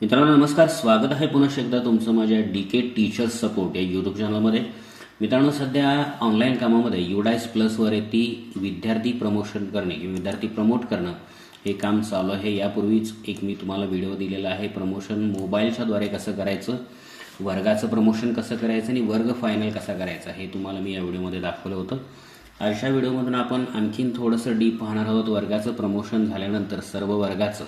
मित्रांनो नमस्कार. स्वागत आहे पुन्हा एकदा तुमचं माझ्या डी के टीचर्स सपोर्ट या यूट्यूब चॅनलमध्ये मित्रांनो सध्या ऑनलाईन कामामध्ये युडायस प्लसवरती विद्यार्थी प्रमोशन करणे किंवा विद्यार्थी प्रमोट करणं हे काम चालू आहे. यापूर्वीच एक मी तुम्हाला व्हिडिओ दिलेला आहे. प्रमोशन मोबाईलच्या द्वारे कसं करायचं वर्गाचं प्रमोशन कसं करायचं आणि वर्ग फायनल कसा करायचा हे तुम्हाला मी या व्हिडिओमध्ये दाखवलं होतं. अशा व्हिडिओमधून आपण आणखीन थोडंसं डीप पाहणार आहोत. वर्गाचं प्रमोशन झाल्यानंतर सर्व वर्गाचं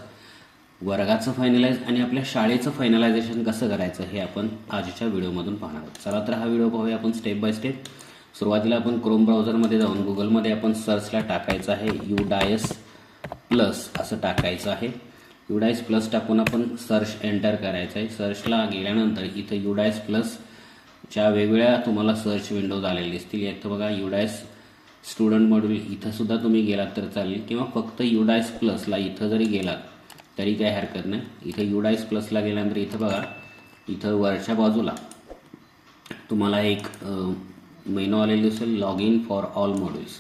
वर्गाचं फायनलाइज आणि आपल्या शाळेचं फायनलायझेशन कसं करायचं हे आपण आजच्या व्हिडिओमधून पाहणार आहोत. चला तर हा व्हिडिओ पाहूया आपण स्टेप बाय स्टेप सुरुवातीला आपण क्रोम ब्राउझरमध्ये जाऊन गुगलमध्ये आपण सर्चला टाकायचं आहे यू डायस प्लस असं टाकायचं आहे. युडायस प्लस टाकून आपण सर्च एंटर करायचं आहे. सर्चला गेल्यानंतर इथं युडायस प्लसच्या वेगवेगळ्या तुम्हाला सर्च विंडोज आलेले दिसतील. इथं बघा युडायस स्टुडंट मॉड्यूल इथं सुद्धा तुम्ही गेलात तर चालेल. किंवा फक्त युडायस प्लसला इथं जरी गेलात तरी काही हरकत नाही. इथं युडाईस प्लसला गेल्यानंतर इथं बघा इथं वरच्या बाजूला तुम्हाला एक मेनू आलेलं असेल log in for all modules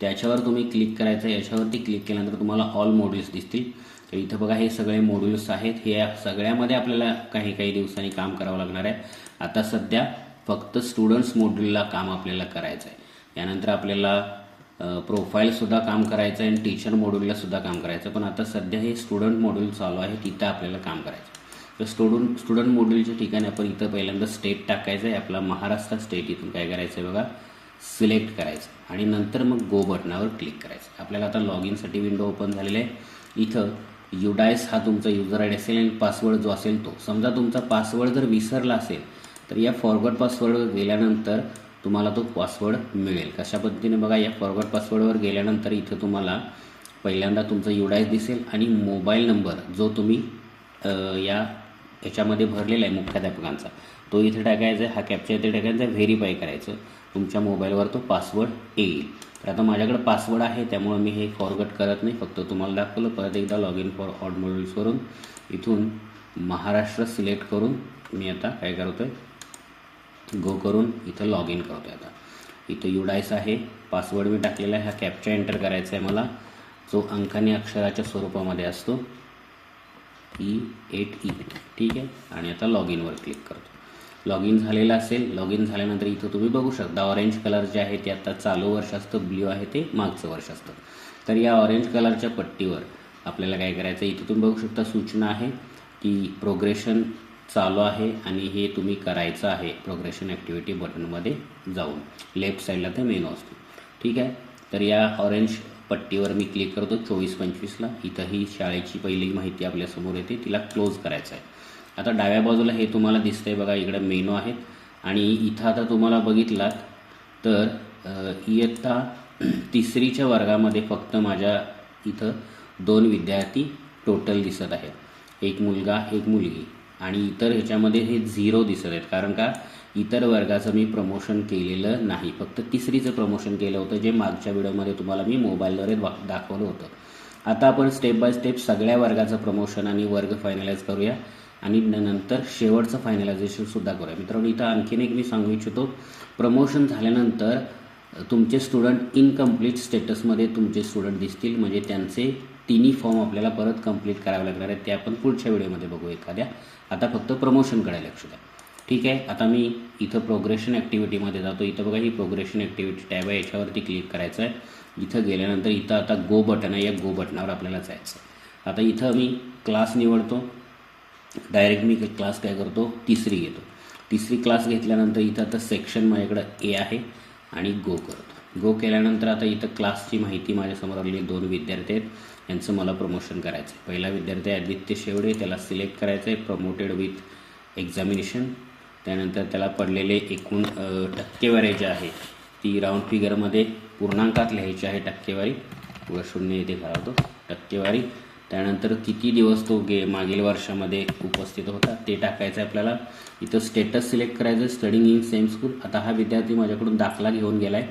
त्याच्यावर तुम्ही क्लिक करायचं याच्यावरती क्लिक केल्यानंतर तुम्हाला ऑल मॉड्युल्स दिसतील. तर इथं बघा हे सगळे मॉड्युल्स आहेत. हे या सगळ्यामध्ये आपल्याला काही काही दिवसांनी काम करावं लागणार आहे. आता सध्या फक्त स्टुडंट्स मॉड्यूलला काम आपल्याला करायचं आहे यानंतर आपल्याला प्रोफाईलसुद्धा काम करायचं आहे आणि टीचर मॉड्यूलला सुद्धा काम करायचं पण आता सध्या हे स्टुडंट मॉड्यूल चालू आहे तिथं आपल्याला काम करायचं तर स्टुडंट स्टुडंट मॉड्यूलच्या ठिकाणी आपण इथं पहिल्यांदा स्टेट टाकायचं आहे. आपला महाराष्ट्र स्टेट इथून काय करायचं आहे बघा? सिलेक्ट करायचं आणि नंतर मग गो बटनावर क्लिक करायचं आपल्याला आता लॉग इनसाठी विंडो ओपन झालेला आहे. इथं युडायस हा तुमचा युजर आय डी असेल आणि पासवर्ड जो असेल तो. समजा तुमचा पासवर्ड जर विसरला असेल तर या फॉरवर्ड पासवर्ड गेल्यानंतर तुम्हाला तो पासवर्ड मिळेल. कशा पद्धतीने बघा या फॉरवर्ड पासवर्डवर गेल्यानंतर इथं तुम्हाला पहिल्यांदा तुमचं युडायस दिसेल आणि मोबाईल नंबर जो तुम्ही या याच्यामध्ये भरलेला आहे मुख्याध्यापकांचा तो इथे टाकायचा आहे. हा कॅप्चा इथे टाकायचा व्हेरीफाय करायचं. तुमच्या मोबाईलवर तो पासवर्ड येईल. तर आता माझ्याकडे पासवर्ड आहे त्यामुळे मी हे फॉरवर्ड करत नाही. फक्त तुम्हाला दाखवलं. परत एकदा लॉग इन फॉर ऑड मॉड्युल्सवरून इथून महाराष्ट्र सिलेक्ट करून मी आता काय करतो आहे गो करून इथं लॉग इन करतो आहे आता. इथं युडायस आहे पासवर्ड मी टाकलेला आहे हा कॅप्चा एंटर करायचा आहे मला. जो अंकाने अक्षराच्या स्वरूपामध्ये असतो ई एट ई ठीक आहे? आणि आता लॉग इनवर क्लिक करतो. लॉग इन झालेलं असेल लॉग इन झाल्यानंतर इथं तुम्ही बघू शकता ऑरेंज कलर जे आहे ते आता चालू वर्ष असतं ब्ल्यू आहे ते मागचं वर्ष असतं. तर या ऑरेंज कलरच्या पट्टीवर आपल्याला काय करायचं इथं तुम्ही बघू शकता सूचना आहे की प्रोग्रेशन चालू आहे आणि हे तुम्ही करायचं आहे प्रोग्रेशन ॲक्टिव्हिटी बटनमध्ये जाऊन. लेफ्ट साईडला ते मेनू असतो ठीक आहे? तर या ऑरेंज पट्टीवर मी क्लिक करतो चोवीस पंचवीसला इथं ही शाळेची पहिली माहिती आपल्यासमोर येते. तिला क्लोज करायचं आहे. आता डाव्या बाजूला हे तुम्हाला दिसतंय बघा इकडं मेनू आहेत आणि इथं आता तुम्हाला बघितलात तर इयत्ता तिसरीच्या वर्गामध्ये फक्त माझ्या इथं दोन विद्यार्थी टोटल दिसत आहेत. एक मुलगा एक मुलगी. आणि इतर ह्याच्यामध्ये हे झिरो दिसत आहेत. कारण का? इतर वर्गाचं मी प्रमोशन केलेलं नाही. फक्त तिसरीचं प्रमोशन केलं होतं जे मागच्या व्हिडिओमध्ये तुम्हाला मी मोबाईलद्वारे दाखवलं होतं. आता आपण स्टेप बाय स्टेप सगळ्या वर्गाचं प्रमोशन आणि वर्ग फायनलाइज करूया. आणि नंतर शेवटचं फायनलायझेशनसुद्धा करूया. मित्रांनो इथं आणखीन एक मी सांगू इच्छितो. प्रमोशन झाल्यानंतर तुमचे स्टुडंट इनकम्प्लीट स्टेटसमध्ये तुमचे स्टुडंट दिसतील. म्हणजे त्यांचे तिन्ही फॉर्म आपल्याला परत कंप्लीट करावे लागणार आहेत. ते आपण पुढच्या व्हिडिओमध्ये बघू एखाद्या. आता फक्त प्रमोशनकडे लक्ष द्या. ठीक आहे? आता मी इथं प्रोग्रेशन ॲक्टिव्हिटीमध्ये जातो. इथं बघा ही प्रोग्रेशन ॲक्टिव्हिटी टॅब आहे. याच्यावरती क्लिक करायचं आहे इथं गेल्यानंतर इथं आता गो बटन आहे. या गो बटनावर आपल्याला जायचं आहे आता इथं मी क्लास निवडतो. डायरेक्ट मी क्लास काय करतो? तिसरी घेतो. तिसरी क्लास घेतल्यानंतर इथं आता सेक्शन माझ्याकडं ए आहे आणि गो करतो. गो केल्यानंतर आता इथं क्लासची माहिती माझ्यासमोर आलेली दोन विद्यार्थी आहेत. यांचं मला प्रमोशन करायचं आहे पहिला विद्यार्थी आहे आदित्य शेवडे त्याला सिलेक्ट करायचं आहे प्रमोटेड विथ एक्झामिनेशन त्यानंतर त्याला पडलेले एकूण टक्केवारी जे आहे ती राऊंड फिगरमध्ये पूर्णांकात लिहायची आहे टक्केवारी. व शून्य येथे घालवतो. टक्केवारी. त्यानंतर किती दिवस तो गे मागील वर्षामध्ये उपस्थित होता ते टाकायचं आहे आपल्याला. इथं स्टेटस सिलेक्ट करायचं स्टडिंग इन सेम स्कूल आता हा विद्यार्थी माझ्याकडून दाखला घेऊन गेला आहे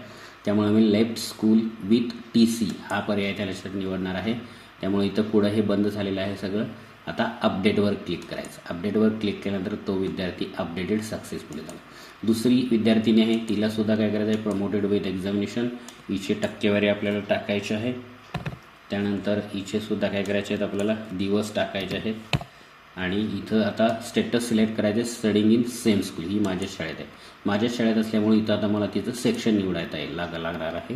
त्यामुळे मी left school with T C हा पर्याय त्या लक्षात निवडणार आहे. त्यामुळे इथं पुढं हे बंद झालेलं आहे सगळं. आता अपडेटवर क्लिक करायचं. अपडेटवर क्लिक केल्यानंतर तो विद्यार्थी अपडेटेड सक्सेसफुली झाला. दुसरी विद्यार्थिनी आहे तिलासुद्धा काय करायचं आहे? प्रमोटेड विथ एक्झामिनेशन हिची टक्केवारी आपल्याला टाकायची आहे. त्यानंतर हिचे सुद्धा काय करायचे आहेत? आपल्याला दिवस टाकायचे आहेत. आणि इथं आता स्टेटस सिलेक्ट करायचं स्टडिंग इन सेम स्कूल ही माझ्या शाळेत आहे. माझ्या शाळेत असल्यामुळे इथं आता मला तिचं सेक्शन निवडायचं येईल लाग लागणार आहे.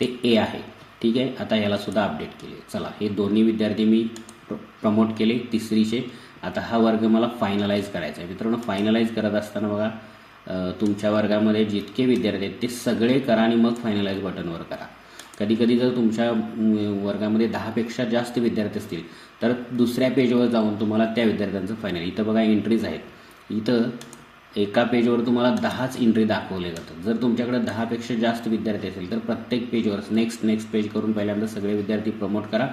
ते ए आहे. ठीक आहे? आता यालासुद्धा अपडेट केले. चला हे दोन्ही विद्यार्थी मी प्रमोट केले. तिसरीचे. आता हा वर्ग मला फायनलाइज करायचा आहे. मित्रांनो फायनलाइज करत असताना बघा तुमच्या वर्गामध्ये जितके विद्यार्थी आहेत ते सगळे करा आणि मग फायनलाइज बटनवर करा. कधी कधी जर तुमच्या वर्गामध्ये दहापेक्षा जास्त विद्यार्थी असतील तर दुसऱ्या पेजवर जाऊन तुम्हाला त्या विद्यार्थ्यांचं फायनल इथं बघा एंट्रीज आहेत. इथं एका पेजवर तुम्हाला दहाच एंट्री दाखवले जातात. जर तुमच्याकडे दहापेक्षा जास्त विद्यार्थी असेल तर प्रत्येक पेजवर नेक्स्ट नेक्स्ट पेज करून पहिल्यांदा सगळे विद्यार्थी प्रमोट करा.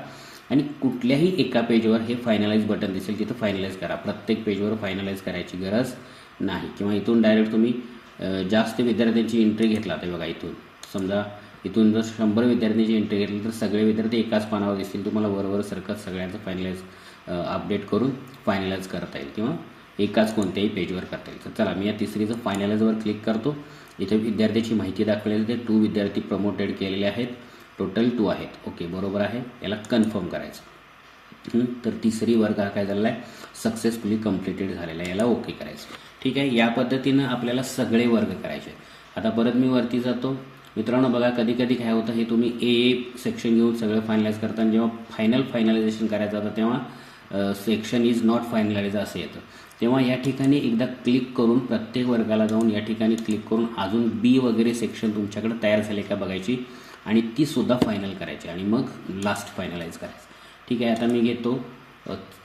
आणि कुठल्याही एका पेजवर हे फायनलाइज बटन दिसेल तिथं फायनलाइज करा. प्रत्येक पेजवर फायनलाइज करायची गरज नाही. किंवा इथून डायरेक्ट तुम्ही जास्त विद्यार्थ्यांची एंट्री घेतला तर बघा इथून. समजा इथून जर शंभर विद्यार्थ्यांची एंट्री घेतली तर सगळे विद्यार्थी एकाच पानावर दिसतील. तुम्हाला वरवर सरकत सगळ्यांचं फायनलाइज अपडेट करून फायनलाइज करता येईल किंवा एकाच कोणत्याही पेजवर करता येईल. तर चला मी या तिसरीचं फायनलाइजवर क्लिक करतो. इथे विद्यार्थ्याची माहिती दाखवलेली ते टू विद्यार्थी प्रमोटेड केलेले आहेत. टोटल टू आहेत. ओके बरोबर आहे. याला कन्फर्म करायचं. तर तिसरी वर्ग हा काय झालेला आहे? सक्सेसफुली कम्प्लिटेड झालेला आहे. याला ओके करायचं. ठीक आहे? या पद्धतीनं आपल्याला सगळे वर्ग करायचे आता परत मी वरती जातो. मित्रांनो बघा कधी कधी काय होतं हे तुम्ही ए सेक्शन घेऊन सगळं फायनलाइज करता आणि जेव्हा फायनल फायनलायझेशन करायचं होतं तेव्हा सेक्शन इज नॉट फायनलाइज असं येतं. तेव्हा या ठिकाणी एकदा क्लिक करून प्रत्येक वर्गाला जाऊन या ठिकाणी क्लिक करून अजून बी वगैरे सेक्शन तुमच्याकडे तयार झाले का बघायची आणि ती सुद्धा फायनल करायची आणि मग लास्ट फायनलाइज करायचं. ठीक आहे आता मी घेतो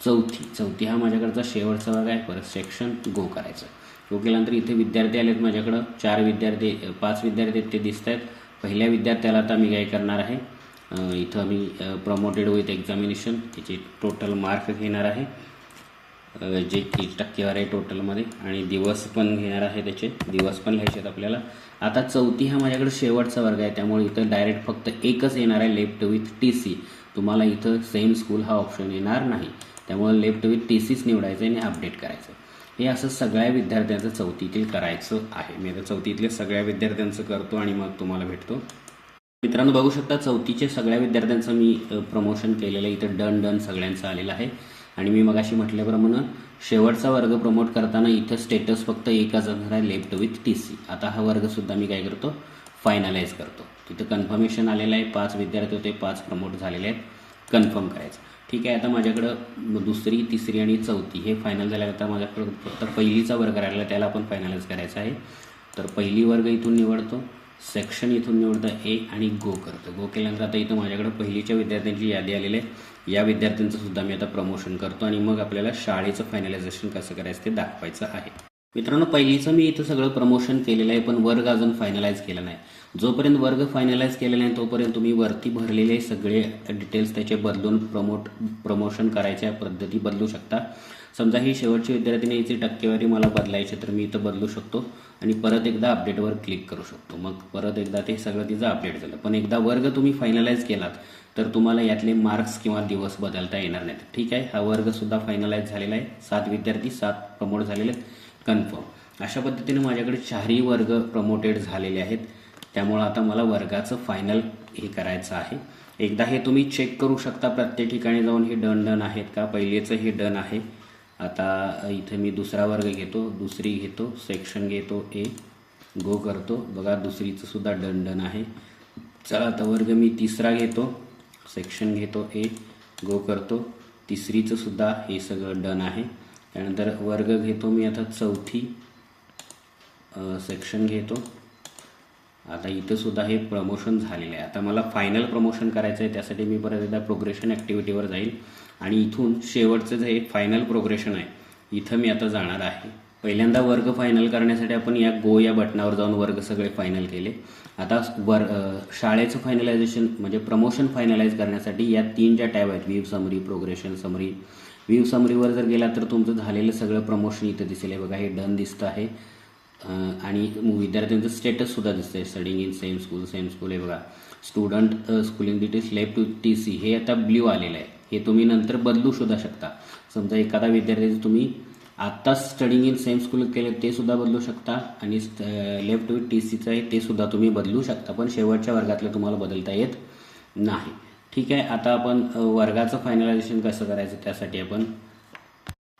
चौथी. चौथी हा माझ्याकडचा शेवटचा वर्ग आहे परत सेक्शन गो करायचं. केल्यानंतर इथे विद्यार्थी आलेत माझ्याकडं. चार विद्यार्थी पाच विद्यार्थी ते दिसत आहेत पहिल्या विद्यार्थ्याला आता मी काय करणार आहे इथं मी प्रमोटेड विथ एक्झामिनेशन त्याचे टोटल मार्क घेणार आहे. जे की टक्केवारी आहे टोटलमध्ये आणि दिवस पण घेणार आहे त्याचे. दिवस पण लिहायचे आहेत आपल्याला. आता चौथी हा माझ्याकडे शेवटचा वर्ग आहे. त्यामुळे इथं डायरेक्ट फक्त एकच येणार आहे लेफ्ट विथ टी सी तुम्हाला इथं सेम स्कूल हा ऑप्शन येणार नाही. त्यामुळे लेफ्ट विथ टी सीच निवडायचं आणि अपडेट करायचं. हे असं सगळ्या विद्यार्थ्यांचं चौथीतील करायचं आहे. मी आता चौथीतल्या सगळ्या विद्यार्थ्यांचं करतो आणि मग तुम्हाला भेटतो. मित्रांनो बघू शकता चौथीच्या सगळ्या विद्यार्थ्यांचं मी प्रमोशन केलेलं आहे. इथं डन डन सगळ्यांचं आलेलं आहे. आणि मी मगाशी म्हटल्याप्रमाणे शेवटचा वर्ग प्रमोट करताना इथं स्टेटस फक्त एकच असणार आहे लेफ्ट विथ टी सी आता हा वर्गसुद्धा मी काय करतो? फायनलाइज करतो. तिथं कन्फर्मेशन आलेलं आहे. पाच विद्यार्थी होते पाच प्रमोट झालेले आहेत. कन्फर्म करायचं. ठीक आहे आता माझ्याकडं दुसरी तिसरी आणि चौथी हे फायनल झाल्यानंतर माझ्याकडं फक्त पहिलीचा वर्ग राहिला त्याला पण फायनलाइज करायचा आहे. तर पहिली वर्ग इथून निवडतो सेक्शन इथून निवडतं ए आणि गो करतो. गो केल्यानंतर आता इथं माझ्याकडं पहिलीच्या विद्यार्थ्यांची यादी आलेली आहे. या विद्यार्थ्यांचं सुद्धा मी आता प्रमोशन करतो आणि मग आपल्याला शाळेचं फायनलायझेशन कसं करायचं ते दाखवायचं आहे. मित्रांनो पहिलीचं मी इथं सगळं प्रमोशन केलेलं आहे पण वर्ग अजून फायनलाइज केला नाही. जोपर्यंत वर्ग फायनलाइज केलेला नाही तोपर्यंत तुम्ही वरती भरलेले सगळे डिटेल्स त्याचे बदलून प्रमोट प्रमोशन करायच्या पद्धती बदलू शकता. समजा ही शेवटची विद्यार्थीने याची टक्केवारी मला बदलायची तर मी इथं बदलू शकतो आणि परत एकदा अपडेटवर क्लिक करू शकतो. मग परत एकदा ते सगळं तिचं अपडेट झालं. पण एकदा वर्ग तुम्ही फायनलाइज केलात तर तुम्हाला यातले मार्क्स किंवा दिवस बदलता येणार नाहीत. ठीक आहे? हा वर्ग सुद्धा फायनलाइज झालेला आहे. सात विद्यार्थी सात प्रमोट झालेले आहेत. कन्फर्म. अशा पद्धतीने माझ्याकडे चारही वर्ग प्रमोटेड झालेले आहेत. त्यामुळं आता मला वर्गाचं फायनल हे करायचं आहे. एकदा हे तुम्ही चेक करू शकता प्रत्येक ठिकाणी जाऊन हे डन डन आहेत का? पहिलेचं हे डन आहे. आता इथे मी दुसरा वर्ग घेतो दुसरी घेतो सेक्शन घेतो ए गो करतो. बघा दुसरीचं सुद्धा डन डन आहे. चला आता वर्ग मी तिसरा घेतो. सेक्शन घेतो ए गो करतो. तिसरीचं सुद्धा हे सगळं डन आहे. त्यानंतर वर्ग घेतो मी आता चौथी सेक्शन घेतो. आता इथं सुद्धा हे प्रमोशन झालेलं आहे. आता मला फायनल प्रमोशन करायचं आहे त्यासाठी मी परत एकदा प्रोग्रेशन ॲक्टिव्हिटीवर जाईल. आणि इथून शेवटचं जे फायनल प्रोग्रेशन आहे इथं मी आता जाणार आहे. पहिल्यांदा वर्ग फायनल करण्यासाठी आपण या गो या बटनावर जाऊन वर्ग सगळे फायनल केले. आता वर शाळेचं फायनलायझेशन म्हणजे प्रमोशन फायनलाइज करण्यासाठी या तीन ज्या टॅब आहेत view summary progression summary view समरीवर जर गेला तर तुमचं झालेलं सगळं प्रमोशन इथं दिसेल. आहे बघा हे डन दिसतं आहे. आणि विद्यार्थ्यांचं स्टेटससुद्धा दिसतं दिसतंय. Studying in same school same school हे बघा student schooling details left to T C हे आता ब्ल्यू आलेलं आहे. हे तुम्ही नंतर बदलू सुद्धा शकता. समजा एखादा विद्यार्थ्याचं तुम्ही आत्ताच स्टडिंग इन सेम स्कूल केलं ते सुद्धा बदलू शकता. आणि लेफ्ट विथ टी सीचं आहे ते सुद्धा तुम्ही बदलू शकता. पण शेवटच्या वर्गातलं तुम्हाला बदलता येत नाही. ठीक आहे आता आपण वर्गाचं फायनलायझेशन कसं करायचं त्यासाठी आपण.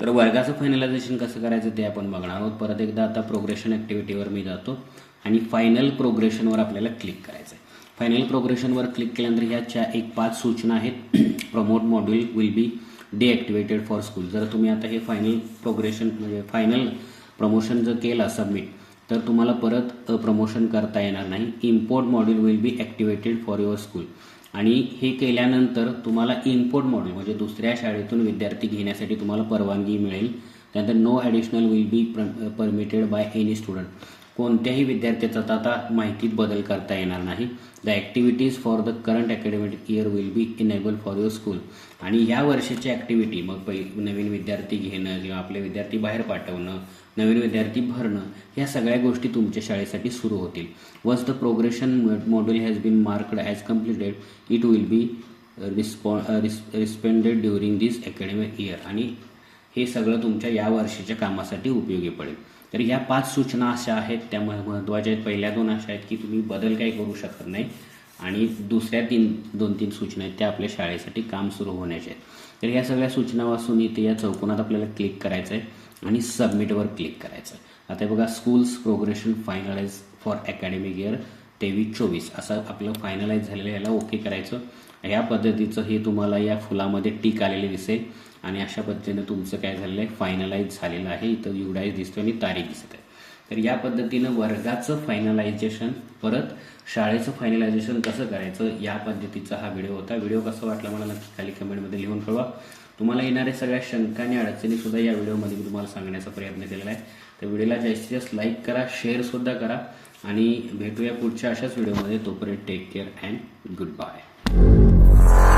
तर वर्गाचं फायनलायझेशन कसं करायचं ते आपण बघणार आहोत. परत एकदा आता प्रोग्रेशन ॲक्टिव्हिटीवर मी जातो आणि फायनल प्रोग्रेशनवर आपल्याला क्लिक करायचं आहे फायनल प्रोग्रेशनवर क्लिक केल्यानंतर ह्याच्या एक पाच सूचना आहेत. Promote module will be deactivated for school जर तुम्ही आता हे फायनल प्रोग्रेशन म्हणजे फायनल प्रमोशन जर केला सबमिट तर तुम्हाला परत प्रमोशन करता येणार नाही. Import module will be activated for your school आणि हे केल्यानंतर तुम्हाला इम्पोर्ट मॉड्यूल म्हणजे दुसऱ्या शाळेतून विद्यार्थी घेण्यासाठी तुम्हाला परवानगी मिळेल. त्यानंतर no additional will be permitted by any student कोणत्याही विद्यार्थ्याचा आता आता माहितीत बदल करता येणार नाही. The activities for the current academic year will be enable for your school आणि या वर्षाची ॲक्टिव्हिटी मग पै नवीन विद्यार्थी घेणं किंवा आपले विद्यार्थी बाहेर पाठवणं नवीन विद्यार्थी भरणं ह्या सगळ्या गोष्टी तुमच्या शाळेसाठी सुरू होतील. Once the progression module has been marked as completed it will be रिस्पॉ suspended during this academic year आणि हे सगळं तुमच्या या वर्षीच्या कामासाठी उपयोगी पडेल. तर या पाच सूचना अशा आहेत त्या मह- महत्त्वाच्या आहेत पहिल्या दोन अशा आहेत की तुम्ही बदल काही करू शकत नाही. आणि दुसऱ्या तीन दोन तीन सूचना आहेत त्या आपल्या शाळेसाठी काम सुरू होण्याच्या आहेत. तर या सगळ्या सूचना वाचून इथे या चौकोनात आपल्याला क्लिक करायचं आहे आणि सबमिटवर क्लिक करायचं आहे आता हे बघा schools progression finalize for academic year तेवीस चोवीस. असं आपलं फायनलाइज झालेलं याला ओके करायचं. ह्या पद्धतीचं हे तुम्हाला या फुलामध्ये टीक आलेली दिसेल. आणि अशा पद्धतीनं तुमचं काय झालेलं आहे? फायनलाइज झालेलं आहे. इथं युडाईज दिसतो आणि तारीख दिसत आहे. तर या पद्धतीनं वर्गाचं फायनलायझेशन परत शाळेचं फायनलायझेशन कसं करायचं या पद्धतीचा हा व्हिडिओ होता. व्हिडिओ कसा वाटला मला नक्की खाली कमेंटमध्ये लिहून कळवा. तुम्हाला येणाऱ्या सगळ्या शंका आणि अडचणी सुद्धा या व्हिडिओमध्ये मी तुम्हाला सांगण्याचा प्रयत्न केलेला आहे. तर व्हिडिओला जास्तीत जास्त लाईक करा शेअरसुद्धा करा आणि भेटूया पुढच्या अशाच व्हिडिओमध्ये. तोपर्यंत take care and good bye